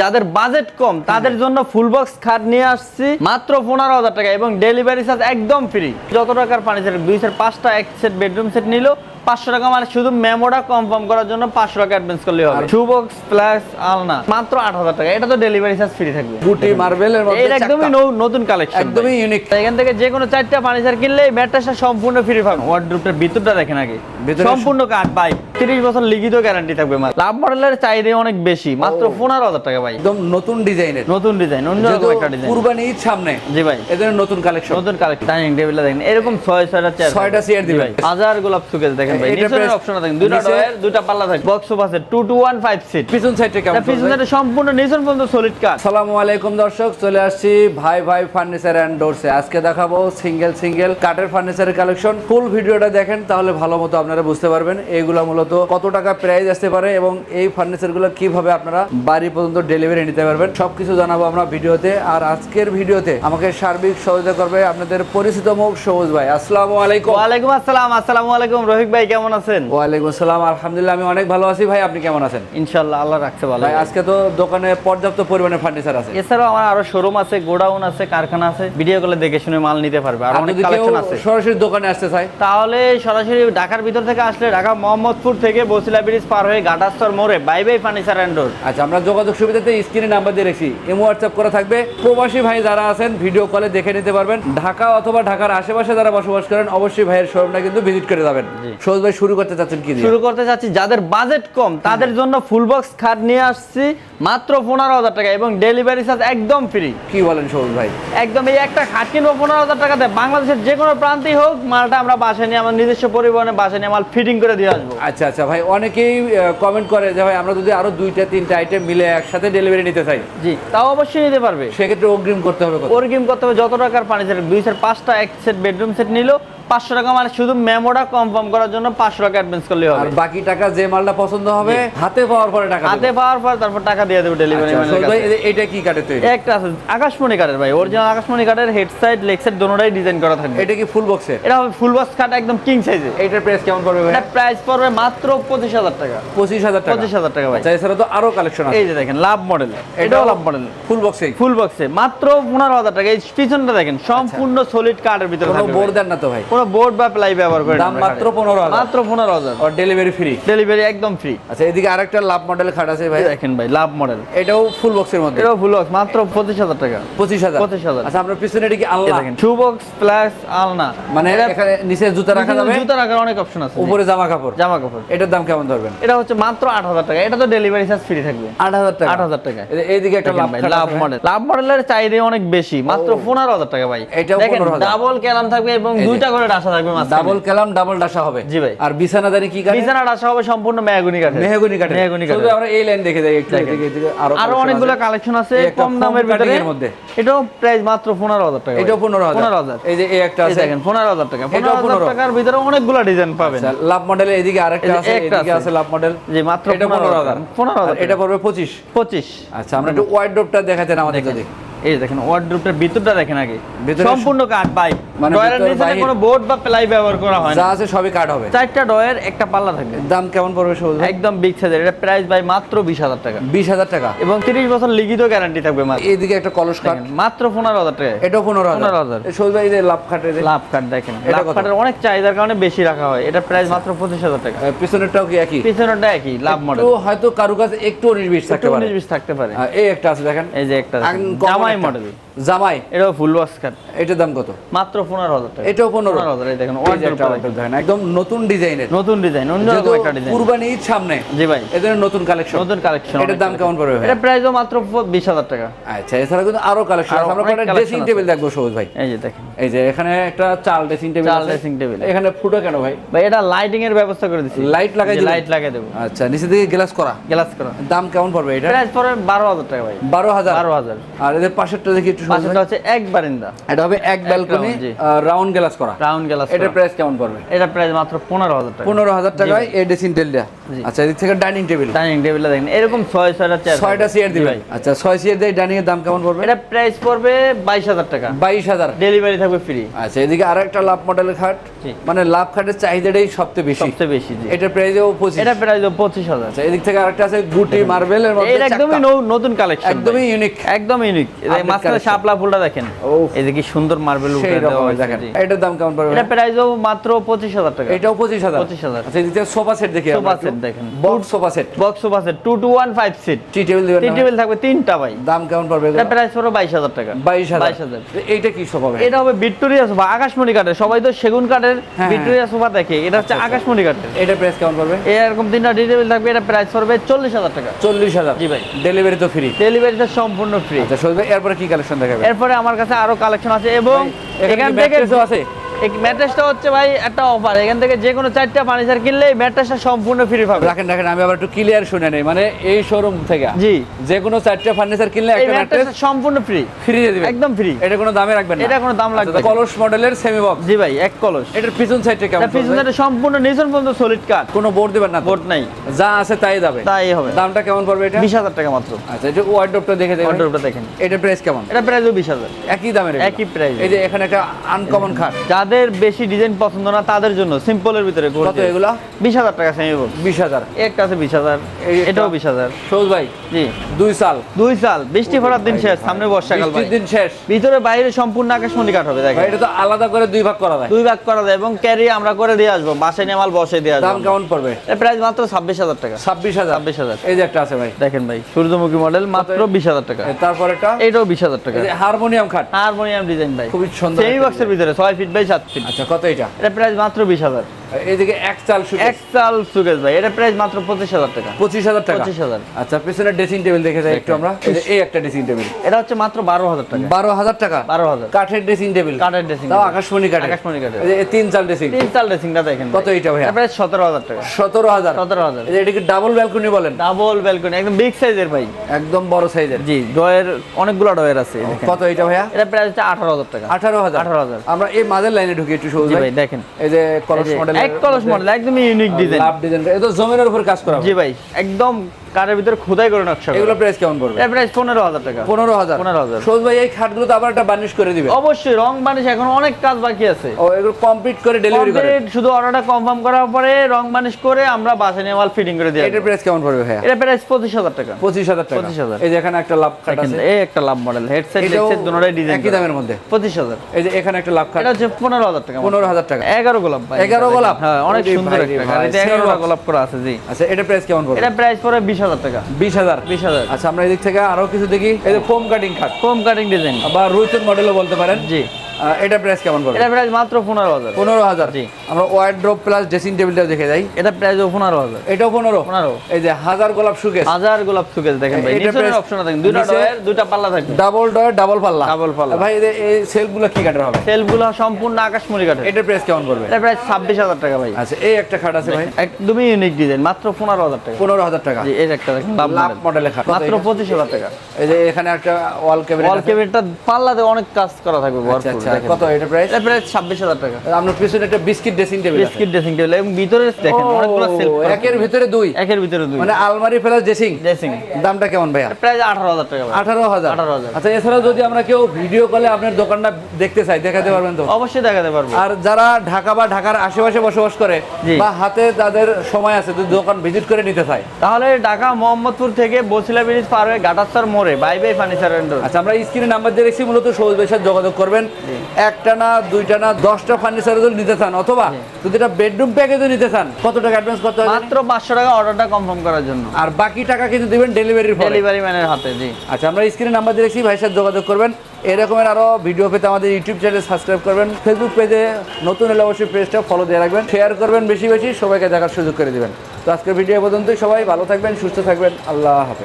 যাদের বাজেট কম তাদের জন্য ফুল বক্স খাট নিয়ে আসছি। মাত্র পনেরো হাজার টাকা এবং ডেলিভারি চার্জ একদম ফ্রি যত টাকার ফার্নিচার দুই সেট পাঁচটা এক সেট বেডরুম সেট নিল পাঁচশো টাকা মানে শুধু মেমোটা কনফার্ম করার জন্য পাঁচশো টাকা অ্যাডভান্স করলে হবে। শু বক্স প্লাস আলনা মাত্র আট হাজার টাকা। এটা তো ডেলিভারি চার্জ ফ্রি থাকবে। গুটি মার্বেলের মধ্যে এটা একদমই নতুন কালেকশন একদমই ইউনিক এখান থেকে যে কোনো চারটা ফার্নিচার কিনলে ম্যাট্রেসটা সম্পূর্ণ ফ্রি পাবেন। ওয়ার্ডরোবটার ভিতরটা দেখেন আগে। সম্পূর্ণ কাঠ ভাই। 30 বছর লিখিত গ্যারান্টি থাকবে মাত্র লাভ মডেলের চাহিদা অনেক বেশি। মাত্র পনেরো হাজার টাকা ভাই। একদম নতুন ডিজাইনের নতুন ডিজাইন অন্যরকম একটা ডিজাইন কুরবানি সামনে। জি ভাই। এদের নতুন কালেকশন নতুন কালেকশন ডাইনিং টেবিল দেখেন। এরকম ছয় ছয়টা চেয়ার ছয়টা chair দিবেন। হাজার গোলাপ সুকেজ দেখেন। ভাই নিচের অপশন দেখেন দুইটা ডয়ার দুইটা পাল্লা থাকে বক্স আছে 2215 সিট পিছন সাইডে কেমন পিছনে পড়বে? সম্পূর্ণ নিচের পর্যন্ত সলিড কাঠ আসসালামু আলাইকুম দর্শক চলে আসছি ভাই ভাই ফার্নিচার অ্যান্ড ডোরসে আজকে দেখাবো সিঙ্গেল সিঙ্গেল কাঠের ফার্নিচারের কালেকশন ফুল ভিডিওটা দেখেন তাহলে ভালো মতো আপনারা বুঝতে পারবেন এইগুলা মূলত কত টাকা প্রাইস আসতে পারে এবং এই ফার্নিচারগুলো কীভাবে আপনারা বাড়ি পর্যন্ত ডেলিভারি নিতে পারবেন। সবকিছু জানাব আমরা ভিডিওতে। আর আজকের ভিডিওতে আমাকে সার্বিক সহযোগিতা করবে আপনাদের পরিচিত মুখ সবুজ ভাই। আসসালামু আলাইকুম। ওয়ালাইকুম আসসালাম আসসালামু আলাইকুম রফিক ভাই কেমন আছেন? ওয়ালাইকুম আসসালাম আলহামদুলিল্লাহ আমি অনেক ভালো আছি। ভাই আপনি কেমন আছেন? ইনশাআল্লাহ আল্লাহ রাখছে ভালো। ভাই আজকে তো দোকানে পর্যাপ্ত পরিমাণে ফার্নিচার আছে। এছাড়াও আমার আরও শোরুম আছে গোডাউন আছে কারখানা আছে। ভিডিও কলে দেখে শুনে মাল নিতে পারবে আর অনেক কালেকশন আছে। সরাসরি দোকানে আসতে চায়? তাহলে সরাসরি ঢাকার ভিতর থেকে আসলে ঢাকা মোহাম্মদপুর থেকে বসিলা ব্রিজ পার হয়ে ঘাটাস্তর মোড়ে buy buy furniture and door আচ্ছা আমরা যোগাযোগ সুবিধাতে স্ক্রিনে নাম্বার দিয়ে রেখেছি। এমো হোয়াটসঅ্যাপ করা থাকবে। প্রবাসী ভাই যারা আছেন ভিডিও কলে দেখে নিতে পারবেন। ঢাকা অথবা ঢাকার আশেপাশে যারা বসবাস করেন অবশ্যই ভাইয়ের শোরুমটা কিন্তু ভিজিট করে যাবেন। ভাই শুরু করতে চাচ্ছেন কি শুরু করতে চাচ্ছি যাদের বাজেট কম তাদের জন্য ফুল বক্স খাট নিয়ে আসছি। মাত্র পনেরো হাজার টাকা এবং ডেলিভারি চার্জ একদম ফ্রি কি বলেন সহজ ভাই? একদম এই একটা খাট কিনবো পনেরো হাজার টাকাতে। বাংলাদেশের যে কোনো প্রান্তেই হোক মালটা আমরা বাসায় নিয়ে আমার নিজস্ব পরিবহনে বাসায় নিয়ে মাল ফিটিং করে দিয়ে আসব। আচ্ছা আচ্ছা ভাই অনেকেই কমেন্ট করে যে ভাই আমরা যদি আরও দুইটা তিনটা আইটেম মিলে একসাথে ডেলিভারি নিতে চাই। জি তাও অবশ্যই নিতে পারবে। সেক্ষেত্রে অগ্রিম করতে হবে অগ্রিম করতে হবে যত টাকার ফার্নিচার দুই সেট পাঁচটা এক সেট বেডরুম সেট নিল পাঁচশো টাকা মানে শুধু মেমোটা কনফার্ম করার জন্য পাঁচশো টাকা অ্যাডভান্স করলে আর হবে বাকি টাকা যে মালটা পছন্দ হবে হাতে পাওয়ার পরে টাকা হাতে পাওয়ার পর তারপর টাকা দিয়ে দেবো ডেলিভারি আচ্ছা, এটা কি কাটে তৈরি? একটা আছে আকাশমণি ভাই অরিজিনাল আকাশমণি কাঠের হেড সাইড লেগ সাইড দোনোটাই ডিজাইন করা থাকবে। এটা কি ফুল বক্সের এটা হবে ফুল বক্স একদম কিং সাইজে এইটার প্রাইস কেমন পড়বে ভাই? প্রাইস পড়বে মাত্র পঁচিশ হাজার টাকা। পঁচিশ হাজার টাকা। পঁচিশ হাজার টাকা ভাই। আচ্ছা এছাড়া তো আরও কালেকশন আছে। এই যে দেখেন লাভ মডেল এটাও লাভ মডেল ফুল বক্সে ফুল বক্সে মাত্র পনেরো হাজার টাকা। এই পিছনটা দেখেন সম্পূর্ণ সলিড কাঠের ভিতরে কোনো বোর্ড দেন না তো ভাই। কোনো বোর্ড বা প্লাই ব্যবহার করে দাম মাত্র পনেরো হাজার। মাত্র পনেরো হাজার। আর ডেলিভারি ফ্রি ডেলিভারি একদম ফ্রি আচ্ছা এদিকে আরেকটা লাভ মডেল খাট আছে ভাই। দেখেন ভাই লাভ মডেল এটাও ফুল বক্সের মধ্যে? এটাও ফুল বক্স মাত্র পঁচিশ হাজার টাকা। পঁচিশ হাজার? 25,000 আচ্ছা আমরা পিছনে এটা কি দেখেন শু বক্স প্লাস আলনা। মানে এখানে নিচে জুতা রাখা যাবে? জুতা রাখার অনেক অপশন আছে। উপরে জামা কাপড়? জামা কাপড় এটার দাম কেমন ধরবেন? এটা হচ্ছে মাত্র আট হাজার টাকা। এটা তো ডেলিভারি চার্জ ফ্রি থাকবে। আট হাজার টাকা। আট হাজার টাকা এইদিকে একটা লাভ লাভ মডেল লাভ মডেলের চাহিদা অনেক বেশি। মাত্র পনেরো হাজার টাকা ভাই। দেখেন ডাবল ক্যালাম থাকবে এবং দুইটা করে ডাসা থাকবে ডাবল কালাম ডাবল ডাসা হবে। জি ভাই। আর বিছানাদারি কি বিছানা ডাসা হবে সম্পূর্ণ মেহগুনি কাঠের। মেহগনি কাটে মেহগনি কাঠের। আমরা এই লাইন দেখে যাই একটু। এদিকে এদিকে আরও আরও অনেকগুলো কালেকশন আছে কম দামের ভিতরে। এর মধ্যে। এটাও প্রাইস মাত্র পনেরো হাজার টাকা এটাও পনেরো হাজার। পনেরো হাজার। এই যে এই একটা আছে। দেখেন টাকা। এটাও পনেরো হাজার 15 টাকার ভিতরে অনেকগুলো ডিজাইন পাবেন। আচ্ছা, লাভ মডেল এদিকে আরেকটা আছে এদিকে আছে। আছে লাভ মডেল যে মাত্র এটা পনেরো হাজার। পনেরো হাজার আর এটা পড়বে পঁচিশ। পঁচিশ। আচ্ছা আমরা একটু ওয়াইড ড্রপটা দেখাতেন আমাদের যদি। এই দেখেন ওয়ার্ডরোবটার ভিতরটা দেখেন আগে। সম্পূর্ণ কাঠ পাই মানে ডয়ারের নিচে কোনো বোর্ড বা প্লাই ব্যবহার করা হয় যা আছে সবই কাট হবে। চারটা ডয়ের একটা পাল্লা থাকবে। দাম কেমন পড়বে সবুজ একদম বিগ সাইজের এটা প্রাইস ভাই মাত্র বিশ হাজার টাকা। বিশ হাজার টাকা। এবং তিরিশ বছর লিখিত গ্যারান্টি থাকবে মাত্র। এইদিকে একটা কলস কাঠ। মাত্র পনেরো হাজার টাকা এটাও পনেরো হাজার। 15,000 এই ভাই এই লাভ খাটের লাভ কাঠ দেখেন। লাভ কাঠের অনেক চাহিদার কারণে বেশি রাখা হয়। এটা প্রাইস মাত্র পঁচিশ হাজার টাকা। আহ, পিছনেরটাও কি একই? পিছনেরটা একই লাভ মডেল একটু হয়তো কারু কাছে একটু বিশ থাকতে পারে। বিশ থাকতে পারে। এই একটা আছে দেখেন। এই যে একটা uncommon জামাই একটা। মডেল জামাই এটাও ফুল ওয়াশ এটার দাম কত? মাত্র পনেরো হাজার টাকা। এটাও পনেরো। হাজার এই দেখেন একটা একদম নতুন ডিজাইনের। নতুন ডিজাইন অন্য যেহেতু একটা ডিজাইন। কুরবানি সামনে জি ভাই। এদের নতুন কালেকশন নতুন কালেকশন এটার দাম কেমন পড়বে এটা প্রাইসও মাত্র বিশ হাজার টাকা। আচ্ছা এছাড়া কিন্তু আরও কালেকশন আছে। আমরা collection ড্রেসিং টেবিল দেখব সবুজ ভাই। এই যে দেখেন। এই যে এখানে একটা চাল ড্রেসিং টেবিল চাল dressing table। এখানে ফুটো কেন ভাই? ভাই এটা লাইটিং এর ব্যবস্থা করে দিচ্ছি লাইট লাগাই দিবেন? লাইট লাগিয়ে দেবো। আচ্ছা নিচে দিকে গ্লাস করা। গ্লাস করা। দাম কেমন পড়বে এটা প্রাইস পড়বে বারো হাজার টাকা ভাই। বারো হাজার? বারো হাজার। আর এদের পাশেরটা দেখি একটু। পাশেরটা হচ্ছে এক বারিন্দা। এটা হবে এক ব্যালকনি রাউন্ড গ্লাস করা। রাউন্ড গ্লাস এটার প্রাইস কেমন পড়বে? এটা প্রাইস মাত্র পনেরো হাজার টাকা। পনেরো হাজার টাকায় এই ড্রেসিং টেবিলটা আচ্ছা এদিক থেকে ডাইনিং টেবিল ডাইনিং টেবিলটা দেখেন এরকম ছয় ছয়টা চেয়ার ছয়টা চেয়ার জি আচ্ছা ছয় চেয়ার দিয়ে ডাইনিং এর দাম কেমন পড়বে? এটা প্রাইস পড়বে বাইশ হাজার টাকা। বাইশ হাজার। ডেলিভারি থাকবে ফ্রি আচ্ছা এদিকে আর লাভ মডেলের খাট। মানে লাভ খাটের চাহিদাটাই সবচেয়ে বেশি। সবচেয়ে বেশি জি। এটার প্রাইসও পঁচিশ। এটা প্রাইস পঁচিশ হাজার। আচ্ছা এদিক থেকে আরেকটা আছে গুটি মার্বেলের মধ্যে এটা একদমই। নতুন কালেকশন একদমই ইউনিক একদম ইউনিক মাঝখানে। শাপলা ফুলটা দেখেন। এই যে কি সুন্দর মার্বেল সেই রকম দেখেন। এটার দাম কেমন পড়বে? এটা প্রাইসও মাত্র পঁচিশ হাজার টাকা। এটাও পঁচিশ হাজার? 25,000 আচ্ছা এদিক সোফা সেট দেখি Sofa set দেখেন। Box sofa set box sofa set two two one five seat tea table দিবেন টি টেবিল থাকবে তিনটা ভাই। দাম কেমন পড়বে এটা প্রাইস পড়বে বাইশ হাজার টাকা। বাইশ হাজার। বাইশ হাজার। এইটা কি সোফা ভাই? এটা হবে ভিক্টোরিয়া সোফা আকাশমণি কাঠের। সবাই তো সেগুন কাঠের হ্যাঁ। ভিক্টোরিয়া সোফা দেখে। এটা হচ্ছে আকাশমণি কাঠের। এটা প্রাইস কেমন পড়বে? এরকম তিনটা টি টেবিল থাকবে এটা প্রাইস পড়বে চল্লিশ হাজার টাকা। চল্লিশ হাজার। জি ভাই। ডেলিভারি তো ফ্রি ডেলিভারিটা সম্পূর্ণ ফ্রি আচ্ছা ভাই এরপরে কি কালেকশন দেখাবে এরপরে আমার কাছে আরও কালেকশন আছে এবং এখানে এখান থেকে আছে? এই ম্যাট্রেসটা হচ্ছে ভাই একটা অফার এখান থেকে যে কোনো চারটা ফার্নিচার কিনলে ম্যাট্রেসটা সম্পূর্ণ ফ্রি পাবে। রাখেন রাখেন আমি আবার একটু ক্লিয়ার শুনে নেই। মানে এই শোরুম থেকে জি। যে কোনো চারটে ফার্নিচার কিনলে একটা ম্যাট্রেস সম্পূর্ণ ফ্রি ফ্রি দিয়ে দিবেন। একদম ফ্রি এটা কোনো দামে রাখবেন না। এটা কোনো দাম লাগবে আচ্ছা, না। কলস মডেলের সেমি বক্স জি ভাই এক কলস। এটার পিছন সাইডটা কেমন এটা পিছনে সম্পূর্ণ নিজন পর্যন্ত সলিড কাঠ কোনো বোর্ড দিবেন না বোর্ড নাই। যা আছে তাই যাবে। তাই হবে। দামটা কেমন পড়বে এটা? বিশ হাজার টাকা মাত্র। আচ্ছা এটা ওয়ার্ডরোবটা দেখে দেবেন অর্ডারটা দেখেন। এটার প্রাইস কেমন? এটা প্রাইসও বিশ হাজার। একই দামের একই price। এই যে এখানে একটা আনকমন খাট। যাদের বেশি ডিজাইন পছন্দ না তাদের জন্য সিম্পলের ভিতরে কত এগুলা? বিশ হাজার টাকা সেমি বিশ হাজার। একটা আছে বিশ হাজার এটাও বিশ হাজার। সৌজ ভাই? জি। দুই সাল? দুই সাল বৃষ্টি পড়ার দিন শেষ সামনে বর্ষাকাল দিন শেষ। ভিতরে বাইরে সম্পূর্ণ আকাশমণি কাঠ হবে দেখেন। এটা তো আলাদা করে দুই ভাগ করা যায়। দুই ভাগ করা যায় এবং ক্যারি আমরা করে দিয়ে আসব বাসায় নিয়ে মাল বসে দিয়ে দাম আসব। কেমন পড়বে? প্রাইস মাত্র ছাব্বিশ হাজার টাকা। ছাব্বিশ হাজার? ছাব্বিশ হাজার। এই যে একটা আছে ভাই। দেখেন ভাই সূর্যমুখী মডেল মাত্র বিশ হাজার টাকা। তারপর একটা এইটাও বিশ হাজার টাকা। হারমোনিয়াম খাট। হারমোনিয়াম ডিজাইন ভাই। খুবই সুন্দর সেমি বক্সের ভিতরে ছয় ফিট বাই সাত ফিট আচ্ছা কত এটা? এটা প্রাইস মাত্র বিশ হাজার। এইদিকে এক চাল সুগেজ ভাই এটা প্রাইস মাত্র পঁচিশ হাজার টাকা। পঁচিশ হাজার টাকা? পঁচিশ হাজার। আচ্ছা পিছনে ড্রেসিং টেবিল দেখে যাই একটু আমরা। এই একটা ড্রেসিং টেবিল এটা হচ্ছে মাত্র বারো হাজার টাকা। বারো হাজার টাকা? বারো হাজার। কাঠের ড্রেসিং টেবিল কাঠের ড্রেসিং তাও আকাশমণি কাঠের। আকাশমণি এই তিন চাল ড্রেসিং তিন চাল ড্রেসিংটা দেখেন কত এটা ভাইয়া? প্রাইস সতেরো হাজার টাকা। সতেরো হাজার। সতেরো হাজার। এটাকে ডাবল ব্যালকনি বলেন। ডাবল ব্যালকনি একদম বিগ সাইজের ভাই। একদম বড় সাইজের জি ডয়ের অনেকগুলো ডয়ের আছে। কত এটা ভাইয়া? এটা প্রাইস হচ্ছে আঠারো হাজার টাকা। আঠারো হাজার। 18,000 আমরা এই মাঝের লাইনে ঢুকি একটু সহজ ভাই। ভাই দেখেন। এই যে কলস মডেল এক কলস মডেল একদম ইউনিক ডিজাইন লাভ ডিজাইন এটা জমিনের উপর কাজ করা জি ভাই একদম কারের ভিতরে খোদাই করে নকশা এগুলো প্রাইস কেমন পড়বে? এর প্রাইস পনেরো হাজার টাকা। পনেরো হাজার। 15,000 সহজ ভাই এই খাটগুলো তো আবার একটা বার্নিশ করে দিবে? অবশ্যই রং বানিশ এখন অনেক কাজ বাকি আছে। ও এগুলো কমপ্লিট করে ডেলিভারি করে। শুধু অর্ডারটা কনফার্ম করার পরে রং বানিশ করে আমরা বাসা নিয়ে মাল ফিটিং করে দিয়ে এটার প্রাইস কেমন পড়বে ভাইয়া? এটা প্রাইস পঁচিশ হাজার টাকা। পঁচিশ হাজার টাকা। 25,000 এই যে এখানে একটা লাভ খাট আছে। এই একটা লাভ মডেল হেডসেট এটাও লেগসেট ডিজাইন একই দামের মধ্যে। পঁচিশ হাজার। এই যে এখানে একটা লাভ খাট এটা হচ্ছে পনেরো হাজার টাকা। পনেরো হাজার টাকা। এগারো গোলাপ ভাই। 11 গোলাপ? হ্যাঁ অনেক সুন্দর একটা ভাই। গোলাপ করা আছে জি। আচ্ছা এটার প্রাইস কেমন পড়বে? এটা প্রাইস পরে বিশ হাজার টাকা। বিশ হাজার। বিশ হাজার। আচ্ছা আমরা এদিক থেকে আরও কিছু দেখি। এই যে ফোম কাটিং খাট। ফোম কাটিং ডিজাইন বা রুইতুন মডেলও বলতে পারেন। জি। এটার প্রাইস কেমন পড়বে? এটা প্রাইস মাত্র পনেরো হাজার। পনেরো হাজার। জি। আমরা প্লাস ড্রেসিং টেবিলটাও দেখে যাই। এটা প্রাইস পনেরো হাজার। এটাও পনেরো? পনেরো। এই যে হাজার গোলাপ হাজার গোলাপ দেখেন ভাই। এটা অপশন দুইটা ডয়ের দুইটা পাল্লা থাকবে। ডাবল ডয়ার ডাবল পাল্লা। Double পাল্লা। ভাই এই সেলফগুলো কি কাটার হবে? সেলফগুলো সম্পূর্ণ আকাশমণি কাঠের। এটার প্রাইস কেমন পড়বে? এটা প্রাইস ছাব্বিশ হাজার টাকা ভাই। আচ্ছা এই একটা খাট আছে ভাই। একদমই ইউনিক ডিজাইন মাত্র পনেরো হাজার টাকা। পনেরো হাজার টাকা। জি এই একটা দেখেন লাভ মডেলের খাট। মাত্র পঁচিশ হাজার টাকা। এই যে এখানে একটা ওয়াল ক্যাবিনেট ওয়াল পাল্লাতে অনেক কাজ করা থাকবে আচ্ছা ভরপুর। আচ্ছা কত এটা প্রাইস এটা প্রাইস ছাব্বিশ টাকা। আপনার পিছনে একটা biscuit dressing table biscuit dressing table এবং ভিতরে দেখেন অনেকগুলো সেলফ একের ভিতরে দুই? একের ভিতরে দুই। মানে আলমারি প্লাস ড্রেসিং ড্রেসিং দামটা কেমন ভাইয়া? প্রাইস আঠারো টাকা ভাই। আঠারো হাজার। 18,000 আচ্ছা এছাড়াও যদি আমরা কেউ ভিডিও কলে আপনার দোকানটা দেখতে চাই দেখাতে পারবেন তো? অবশ্যই দেখাতে পারব। আর যারা ঢাকা বা ঢাকার আশেপাশে বসবাস করে বা হাতে তাদের সময় আছে যদি দোকান ভিজিট করে নিতে চায়। তাহলে ঢাকা মোহাম্মদপুর থেকে বসিলা ব্রিজ পার হয়ে গাটাস্তর মোড়ে বাই বাই ফার্নিচার আচ্ছা আমরা স্ক্রিনে নাম্বার দিয়ে রেখেছি মূলত সহজ বেশার যোগাযোগ করবেন। একটা না দুইটা না দশটা ফার্নিচার যদি নিতে চান অথবা যদি এটা বেডরুম প্যাকেজও নিতে চান কত টাকা অ্যাডভান্স করতে হবে? মাত্র পাঁচশো টাকা অর্ডারটা কনফার্ম করার জন্য। আর বাকি টাকা কিন্তু দিবেন ডেলিভারির পরে। ডেলিভারি ম্যানের হাতে জি। আচ্ছা আমরা স্ক্রিনে নাম্বার দিয়ে রেখেছি ভাইয়ের সাথে যোগাযোগ করবেন। এরকমের আরও ভিডিও পেতে আমাদের ইউটিউব চ্যানেল সাবস্ক্রাইব করবেন। ফেসবুক পেজে নতুন হলে অবশ্যই পেজটা ফলো দিয়ে রাখবেন। শেয়ার করবেন বেশি বেশি সবাইকে দেখার সুযোগ করে দিবেন। তো আজকের ভিডিও পর্যন্তই সবাই ভালো থাকবেন সুস্থ থাকবেন। আল্লাহ হাফেজ।